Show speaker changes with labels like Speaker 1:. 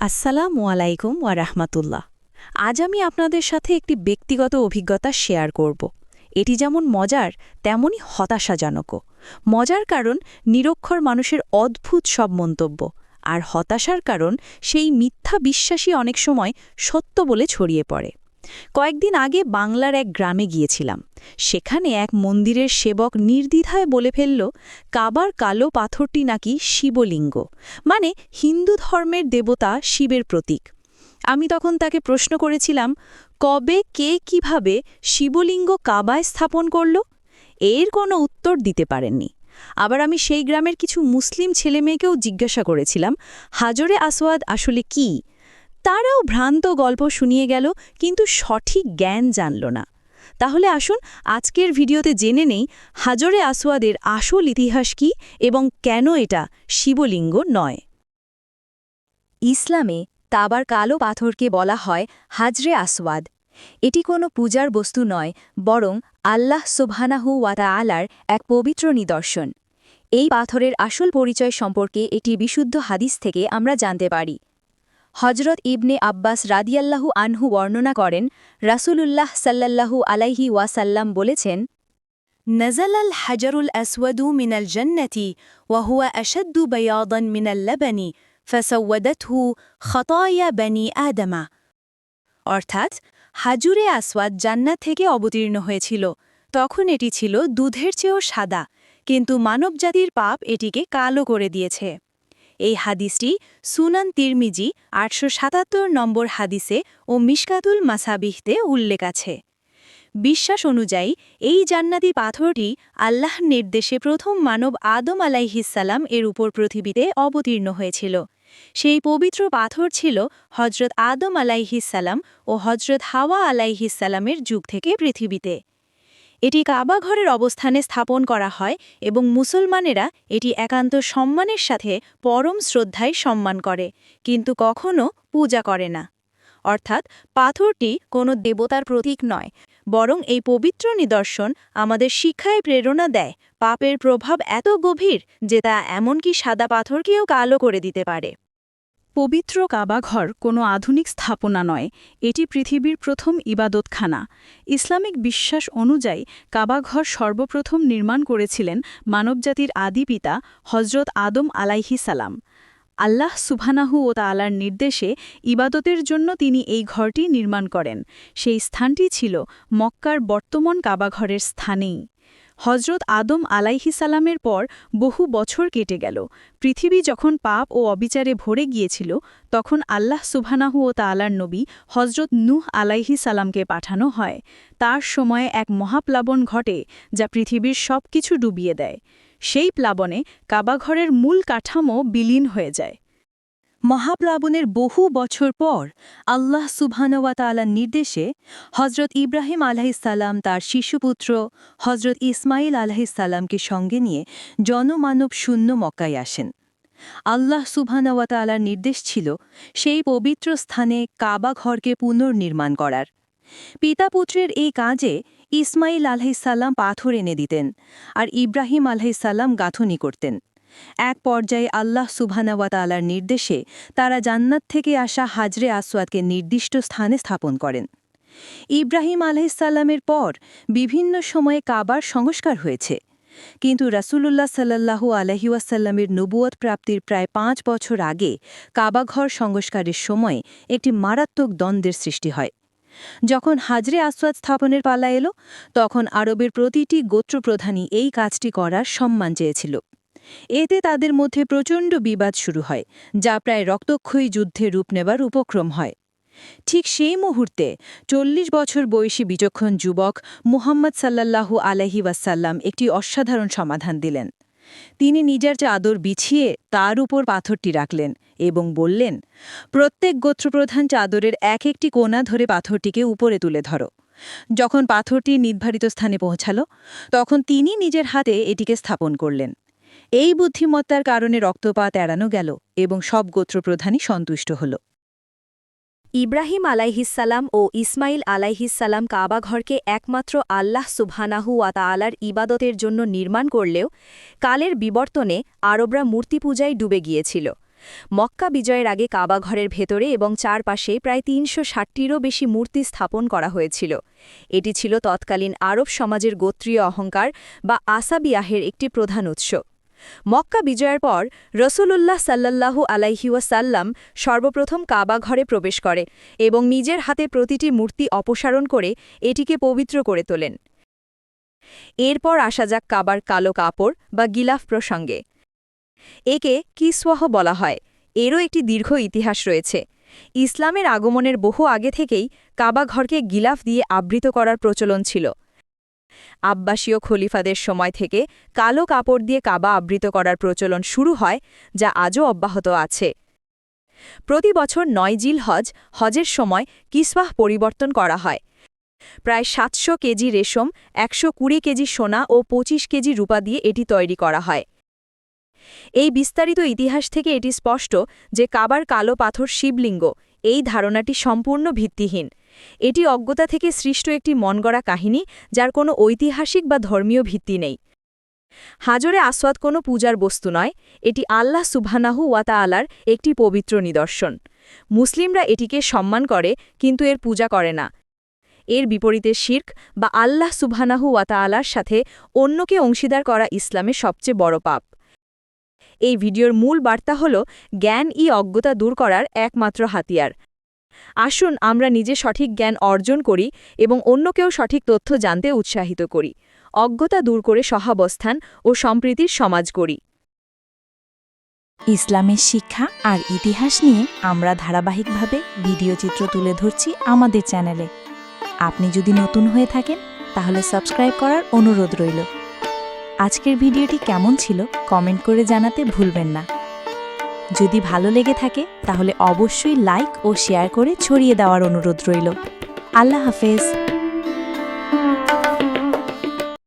Speaker 1: আসসালামু আলাইকুম ওয়া রাহমাতুল্লাহ। আজ আমি আপনাদের সাথে একটি ব্যক্তিগত অভিজ্ঞতা শেয়ার করব। এটি যেমন মজার, তেমনই হতাশাজনকও। মজার কারণ, নিরক্ষর মানুষের অদ্ভুত সব মন্তব্য। আর হতাশার কারণ, সেই মিথ্যা বিশ্বাসী অনেক সময় সত্য বলে ছড়িয়ে পড়ে। কয়েকদিন আগে বাংলার এক গ্রামে গিয়েছিলাম। সেখানে এক মন্দিরের সেবক নির্দ্বিধায় বলে ফেলল, কাবার কালো পাথরটি নাকি শিবলিঙ্গ। মানে হিন্দু ধর্মের দেবতা শিবের প্রতীক। আমি তখন তাকে প্রশ্ন করেছিলাম, কবে, কে, কীভাবে শিবলিঙ্গ কাবায় স্থাপন করল? এর কোনো উত্তর দিতে পারেননি। আবার আমি সেই গ্রামের কিছু মুসলিম ছেলেমেয়েকেও জিজ্ঞাসা করেছিলাম, হাজরে আসওয়াদ আসলে কি? তারাও ভ্রান্ত গল্প শুনিয়ে গেল, কিন্তু সঠিক জ্ঞান জানল না। তাহলে আসুন আজকের ভিডিওতে জেনে নেই হাজরে আসওয়াদের আসল ইতিহাস কি এবং কেন এটা শিবলিঙ্গ নয়।
Speaker 2: ইসলামে তাবার কালো পাথরকে বলা হয় হাজরে আসওয়াদ। এটি কোনো পূজার বস্তু নয়, বরং আল্লাহ সুবহানাহু ওয়াতা আলার এক পবিত্র নিদর্শন। এই পাথরের আসল পরিচয় সম্পর্কে একটি বিশুদ্ধ হাদিস থেকে আমরা জানতে পারি। হজরত ইবনে আব্বাস রাদিয়াল্লাহু আনহু বর্ণনা করেন রাসূলুল্লাহ সাল্লাল্লাহু আলাইহি ওয়াসাল্লাম বলেছেন
Speaker 3: نزل الحجر الأسود من الجنة وهو أشد بياضا من اللبن فسودته خطايا بني آدم অর্থাৎ হাজুরে আসওয়াদ জান্নাত থেকে অবতীর্ণ হয়েছিল তখন এটি ছিল দুধের চেয়েও সাদা কিন্তু মানবজাতির পাপ এটিকে কালো করে দিয়েছে এই হাদিসটি সুনান তিরমিজি আটশো সাতাত্তর নম্বর হাদিসে ও মিশকাতুল মাসাবিহতে উল্লেখ আছে। বিশ্বাস অনুযায়ী, এই জান্নাতি পাথরটি আল্লাহ নির্দেশে প্রথম মানব আদম আলাইহিসাল্লাম এর উপর পৃথিবীতে অবতীর্ণ হয়েছিল। সেই পবিত্র পাথর ছিল হজরত আদম আলাইহিসাল্লাম ও হজরত হাওয়া আলাইহিসাল্লামের যুগ থেকে পৃথিবীতে। এটি কাবাঘরের অবস্থানে স্থাপন করা হয় এবং মুসলমানেরা এটি একান্ত সম্মানের সাথে পরম শ্রদ্ধায় সম্মান করে, কিন্তু কখনও পূজা করে না। অর্থাৎ পাথরটি কোনো দেবতার প্রতীক নয়, বরং এই পবিত্র নিদর্শন আমাদের শিক্ষায় প্রেরণা দেয়, পাপের প্রভাব এত গভীর যে তা এমনকি সাদা পাথরকেও কালো করে দিতে পারে।
Speaker 1: পবিত্র কাবাঘর কোনো আধুনিক স্থাপনা নয়, এটি পৃথিবীর প্রথম ইবাদতখানা। ইসলামিক বিশ্বাস অনুযায়ী, কাবাঘর সর্বপ্রথম নির্মাণ করেছিলেন মানবজাতির আদি পিতা হজরত আদম আলাইহি সালাম। আল্লাহ সুবহানাহু ও তালার নির্দেশে ইবাদতের জন্য তিনি এই ঘরটি নির্মাণ করেন। সেই স্থানটি ছিল মক্কার বর্তমান কাবাঘরের স্থানেই। হজরত আদম আলাইহিসালামের পর বহু বছর কেটে গেল। পৃথিবী যখন পাপ ও অবিচারে ভরে গিয়েছিল, তখন আল্লাহ সুবহানাহু ও তালার নবী হজরত নূহ আলাইহি সালামকে পাঠানো হয়। তার সময়ে এক মহাপ্লাবন ঘটে যা পৃথিবীর সব কিছু ডুবিয়ে দেয়। সেই প্লাবনে কাবাঘরের মূল কাঠামো বিলীন হয়ে যায়।
Speaker 3: মহাপ্লাবনের বহু বছর পর আল্লাহ সুবহানওয়াতালার নির্দেশে হজরত ইব্রাহিম আলাহিসাল্লাম তার শিশুপুত্র হজরত ইসমাইল আলাহিসাল্লামকে সঙ্গে নিয়ে জনমানব শূন্য মক্কায় আসেন। আল্লাহ সুবহানওয়াতালার নির্দেশ ছিল সেই পবিত্র স্থানে কাবা ঘরকে পুনর্নির্মাণ করার। পিতাপুত্রের এই কাজে ইসমাইল আলহিসাল্লাম পাথর এনে দিতেন আর ইব্রাহিম আলহিসাল্লাম গাঁথনি করতেন। এক পর্যায়ে আল্লাহ সুবহানাওয়াতালার নির্দেশে তারা জান্নাত থেকে আসা হাজরে আসওয়াদকে নির্দিষ্ট স্থানে স্থাপন করেন। ইব্রাহিম আলহিসাল্লামের পর বিভিন্ন সময়ে কাবার সংস্কার হয়েছে। কিন্তু রাসূলুল্লাহ সাল্লাল্লাহু আলহিউসাল্লামের নবুয়ত প্রাপ্তির প্রায় পাঁচ বছর আগে কাবাঘর সংস্কারের সময় একটি মারাত্মক দ্বন্দ্বের সৃষ্টি হয়। যখন হাজরে আসওয়াদ স্থাপনের পালা এলো, তখন আরবের প্রতিটি গোত্রপ্রধানই এই কাজটি করার সম্মান চেয়েছিল। এতে তাদের মধ্যে প্রচণ্ড বিবাদ শুরু হয়, যা প্রায় রক্তক্ষয়ী যুদ্ধে রূপ নেবার উপক্রম হয়। ঠিক সেই মুহূর্তে চল্লিশ বছর বয়সী বিচক্ষণ যুবক মুহাম্মদ সাল্লাল্লাহু আলহি ওয়াসাল্লাম একটি অসাধারণ সমাধান দিলেন। তিনি নিজের চাদর বিছিয়ে তার উপর পাথরটি রাখলেন এবং বললেন, প্রত্যেক গোত্রপ্রধান চাদরের এক একটি কোণা ধরে পাথরটিকে উপরে তুলে ধরো। যখন পাথরটি নির্ধারিত স্থানে পৌঁছাল, তখন তিনি নিজের হাতে এটিকে স্থাপন করলেন। এই বুদ্ধিমত্তার কারণে রক্তপাত এড়ানো গেল এবং সব গোত্রপ্রধানই সন্তুষ্ট হল।
Speaker 2: ইব্রাহিম আলাইহিসাল্লাম ও ইসমাইল আলাইহিসাল্লাম কাবাঘরকে একমাত্র আল্লাহ সুবহানাহু ওয়া তাআলার ইবাদতের জন্য নির্মাণ করলেও কালের বিবর্তনে আরবরা মূর্তি পূজায় ডুবে গিয়েছিল। মক্কা বিজয়ের আগে কাবাঘরের ভেতরে এবং চারপাশে প্রায় তিনশো ষাটটিরও বেশি মূর্তি স্থাপন করা হয়েছিল। এটি ছিল তৎকালীন আরব সমাজের গোত্রীয় অহংকার বা আসাবিয়াহের একটি প্রধান উৎস। মক্কা বিজয়ের পর রসুলুল্লাহ সাল্লাল্লাহু আলাইহিওয়াসাল্লাম সর্বপ্রথম কাবা ঘরে প্রবেশ করে এবং নিজের হাতে প্রতিটি মূর্তি অপসারণ করে এটিকে পবিত্র করে তোলেন। এরপর আসা যাক কাবার কালো কাপড় বা গিলাফ প্রসঙ্গে। একে কিসওয়াহ বলা হয়। এরও একটি দীর্ঘ ইতিহাস রয়েছে। ইসলামের আগমনের বহু আগে থেকেই কাবা ঘরকে গিলাফ দিয়ে আবৃত করার প্রচলন ছিল। আব্বাসীয় খলিফাদের সময় থেকে কালো কাপড় দিয়ে কাবা আবৃত করার প্রচলন শুরু হয়, যা আজও অব্যাহত আছে। প্রতি বছর নয় জিল হজ, হজের সময় কিসওয়াহ পরিবর্তন করা হয়। প্রায় সাতশো কেজি রেশম, একশো কুড়ি কেজি সোনা ও ২৫ কেজি রূপা দিয়ে এটি তৈরি করা হয়। এই বিস্তারিত ইতিহাস থেকে এটি স্পষ্ট যে কাবার কালো পাথর শিবলিঙ্গ, এই ধারণাটি সম্পূর্ণ ভিত্তিহীন। এটি অজ্ঞতা থেকে সৃষ্ট একটি মনগড়া কাহিনী, যার কোনো ঐতিহাসিক বা ধর্মীয় ভিত্তি নেই। হাজরে আসওয়াদ কোনো পূজার বস্তু নয়, এটি আল্লাহ সুবহানাহু ওয়াতা আলার একটি পবিত্র নিদর্শন। মুসলিমরা এটিকে সম্মান করে, কিন্তু এর পূজা করে না। এর বিপরীতে শির্ক বা আল্লাহ সুবহানাহু ওয়াতা আলার সাথে অন্যকে অংশীদার করা ইসলামের সবচেয়ে বড় পাপ। এই ভিডিওর মূল বার্তা হল, জ্ঞান ই অজ্ঞতা দূর করার একমাত্র হাতিয়ার। আসুন আমরা নিজে সঠিক জ্ঞান অর্জন করি এবং অন্যকেও সঠিক তথ্য জানতে উৎসাহিত করি। অজ্ঞতা দূর করে সহাবস্থান ও সম্প্রীতির সমাজ করি।
Speaker 1: ইসলামের শিক্ষা আর ইতিহাস নিয়ে আমরা ধারাবাহিকভাবে ভিডিও চিত্র তুলে ধরছি আমাদের চ্যানেলে। আপনি যদি নতুন হয়ে থাকেন, তাহলে সাবস্ক্রাইব করার অনুরোধ রইল। আজকের ভিডিওটি কেমন ছিল, কমেন্ট করে জানাতে ভুলবেন না। যদি ভালো লেগে থাকে, তাহলে অবশ্যই লাইক ও শেয়ার করে ছড়িয়ে দেওয়ার অনুরোধ রইল। আল্লাহ হাফেজ।